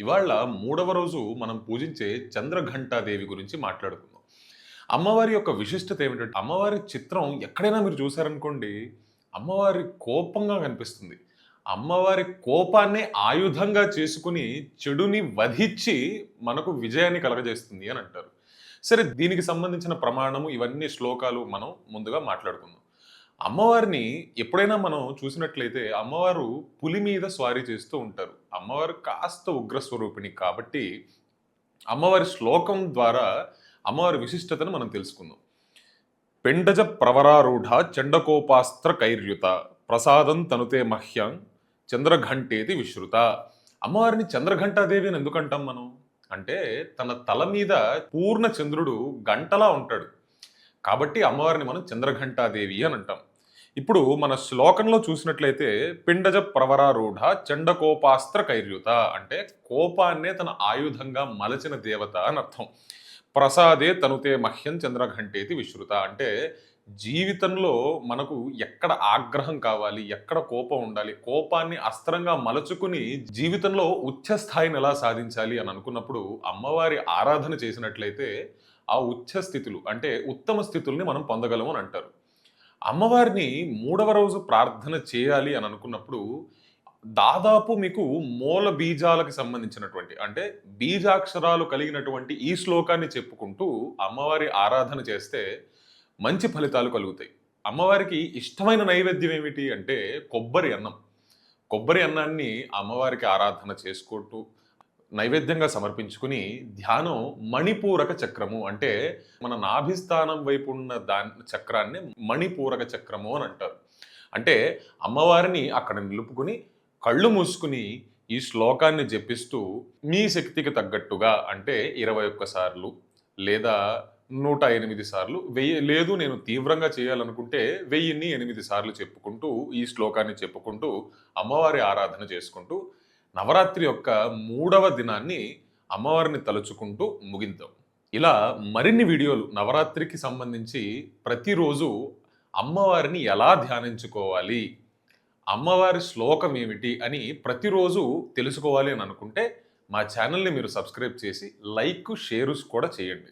ఇవాళ మూడవ రోజు మనం పూజించే చంద్రఘంటాదేవి గురించి మాట్లాడుకుందాం. అమ్మవారి యొక్క విశిష్టత ఏమిటంటే అమ్మవారి చిత్రం ఎక్కడైనా మీరు చూసారనుకోండి అమ్మవారి కోపంగా కనిపిస్తుంది. అమ్మవారి కోపాన్ని ఆయుధంగా చేసుకుని చెడుని వధించి మనకు విజయాన్ని కలగజేస్తుంది అని అంటారు. సరే దీనికి సంబంధించిన ప్రమాణము ఇవన్నీ శ్లోకాలు మనం ముందుగా మాట్లాడుకుందాం. అమ్మవారిని ఎప్పుడైనా మనం చూసినట్లయితే అమ్మవారు పులి మీద స్వారీ చేస్తూ ఉంటారు. అమ్మవారు కాస్త ఉగ్రస్వరూపిణి కాబట్టి అమ్మవారి శ్లోకం ద్వారా అమ్మవారి విశిష్టతను మనం తెలుసుకుందాం. పెండజ ప్రవరారూఢ చండకోపాస్త్ర కైర్యుత ప్రసాదం తనుతే మహ్యం చంద్రఘంటేది విశ్రుత. అమ్మవారిని చంద్రఘంటాదేవి అని ఎందుకంటాం మనం? అంటే తన తల మీద పూర్ణ చంద్రుడు గంటలా ఉంటాడు. కాబట్టి అమ్మవారిని మనం చంద్రఘంటాదేవి అని అంటాం. ఇప్పుడు మన శ్లోకంలో చూసినట్లయితే పిండజ ప్రవరారూఢ చండకోపాస్త్ర కైర్యుత అంటే కోపాన్నే తన ఆయుధంగా మలచిన దేవత అని అర్థం. ప్రసాదే తనుతే మహ్యం చంద్రఘంటేతి విశ్రుత అంటే జీవితంలో మనకు ఎక్కడ ఆగ్రహం కావాలి ఎక్కడ కోపం ఉండాలి కోపాన్ని అస్త్రంగా మలచుకుని జీవితంలో ఉచ్చ స్థాయిని ఎలా సాధించాలి అని అనుకున్నప్పుడు అమ్మవారి ఆరాధన చేసినట్లయితే ఆ ఉచ్చ స్థితులు అంటే ఉత్తమ స్థితుల్ని మనం పొందగలము అని అంటారు. అమ్మవారిని మూడవ రోజు ప్రార్థన చేయాలి అని అనుకున్నప్పుడు దాదాపు మీకు మూల బీజాలకు సంబంధించినటువంటి అంటే బీజాక్షరాలు కలిగినటువంటి ఈ శ్లోకాన్ని చెప్పుకుంటూ అమ్మవారి ఆరాధన చేస్తే మంచి ఫలితాలు కలుగుతాయి. అమ్మవారికి ఇష్టమైన నైవేద్యం ఏమిటి అంటే కొబ్బరి అన్నం. కొబ్బరి అన్నాన్ని అమ్మవారికి ఆరాధన చేసుకుంటూ నైవేద్యంగా సమర్పించుకుని ధ్యానం మణిపూరక చక్రము అంటే మన నాభిస్థానం వైపు ఉన్న దాని చక్రాన్ని మణిపూరక చక్రము అని అంటారు. అంటే అమ్మవారిని అక్కడ నిలుపుకుని కళ్ళు మూసుకుని ఈ శ్లోకాన్ని జపిస్తూ మీ శక్తికి తగ్గట్టుగా అంటే ఇరవై ఒక్క సార్లు లేదా నూట ఎనిమిది సార్లు వెయ్యి లేదు నేను తీవ్రంగా చేయాలనుకుంటే వెయ్యిన్ని ఎనిమిది సార్లు చెప్పుకుంటూ ఈ శ్లోకాన్ని చెప్పుకుంటూ అమ్మవారి ఆరాధన చేసుకుంటూ నవరాత్రి యొక్క మూడవ దినాన్ని అమ్మవారిని తలుచుకుంటూ ముగిద్దాం ఇలా మరిన్ని వీడియోలు నవరాత్రికి సంబంధించి ప్రతిరోజు అమ్మవారిని ఎలా ధ్యానించుకోవాలి అమ్మవారి శ్లోకం ఏమిటి అని ప్రతిరోజు తెలుసుకోవాలి అని అనుకుంటే మా ఛానల్ని మీరు సబ్స్క్రైబ్ చేసి లైక్ షేర్స్ కూడా చేయండి.